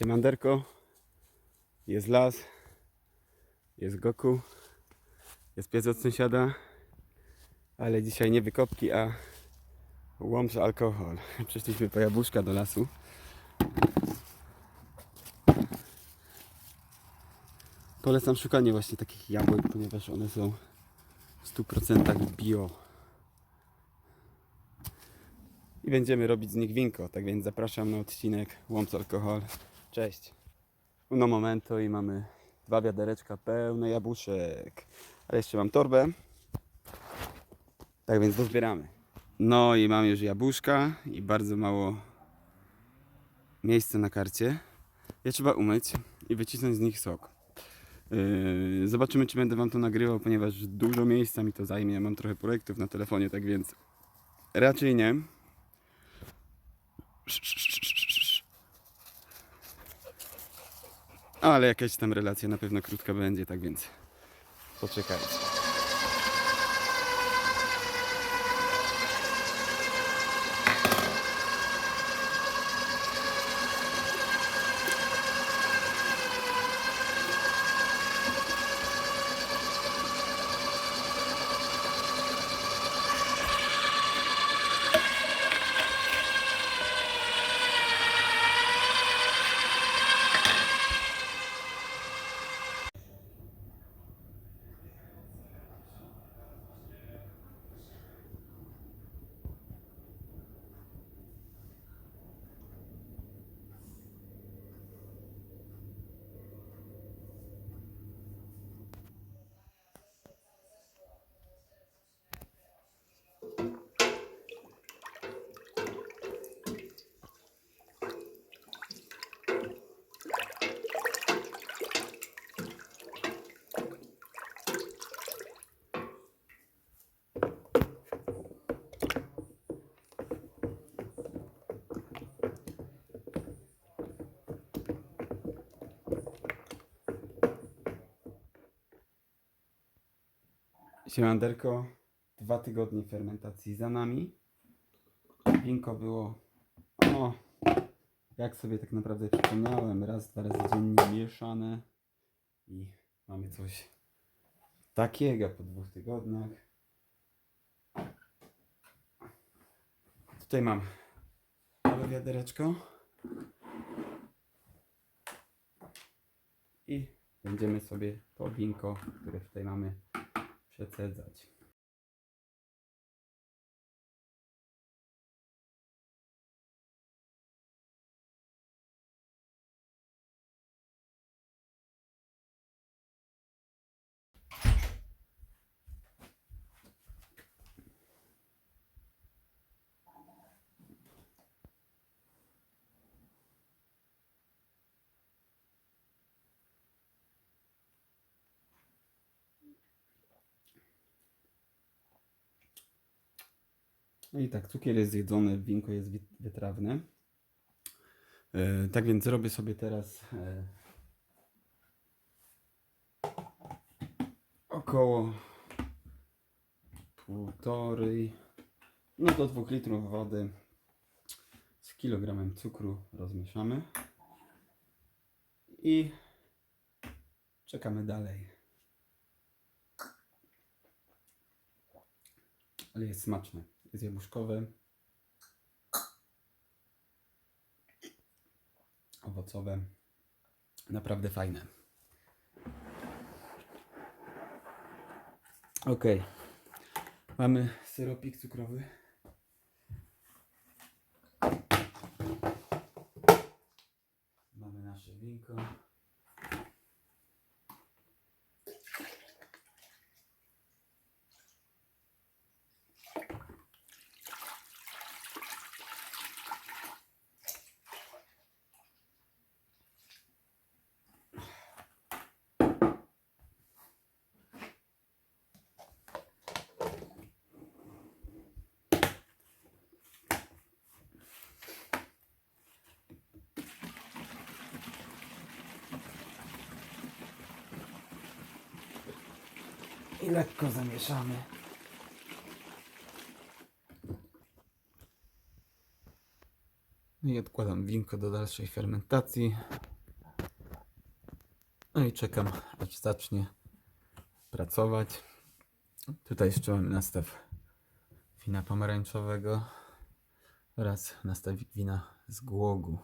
Siemanderko. Jest las. Jest Goku. Jest pies od sąsiada. Ale dzisiaj nie wykopki, a łomż alkohol. Przyszliśmy po jabłuszka do lasu. Polecam szukanie właśnie takich jabłek, ponieważ one są w 100% bio. I będziemy robić z nich winko, tak więc zapraszam na odcinek Łomc Alkohol. Cześć. Uno momento i mamy dwa wiadereczka pełne jabłuszek. Ale jeszcze mam torbę. Tak więc dozbieramy. No i mam już jabłuszka i bardzo mało miejsca na karcie. Je trzeba umyć i wycisnąć z nich sok. Yy, zobaczymy, czy będę Wam to nagrywał, ponieważ dużo miejsca mi to zajmie. Mam trochę projektów na telefonie, tak więc raczej nie. Ale jakaś tam relacja na pewno krótka będzie, tak więc poczekajcie. Siemanderko, dwa tygodnie fermentacji za nami. Winko było, o, jak sobie tak naprawdę przypomniałem, raz, dwa razy dziennie mieszane i mamy coś takiego po dwóch tygodniach. Tutaj mam małe wiadereczko i będziemy sobie to winko, które tutaj mamy, przecedzać. No i tak, cukier jest zjedzony, winko jest wytrawne. E, tak więc zrobię sobie teraz e, około półtorej, no do dwóch litrów wody z kilogramem cukru rozmieszamy i czekamy dalej. Ale jest smaczne. Jest jabłuszkowe. Owocowe. Naprawdę fajne. Ok. Mamy syropik cukrowy. Mamy nasze winko. Lekko zamieszamy. No i odkładam winko do dalszej fermentacji. No i czekam, aż zacznie pracować. Tutaj jeszcze mamy nastaw wina pomarańczowego oraz nastawik wina z głogu.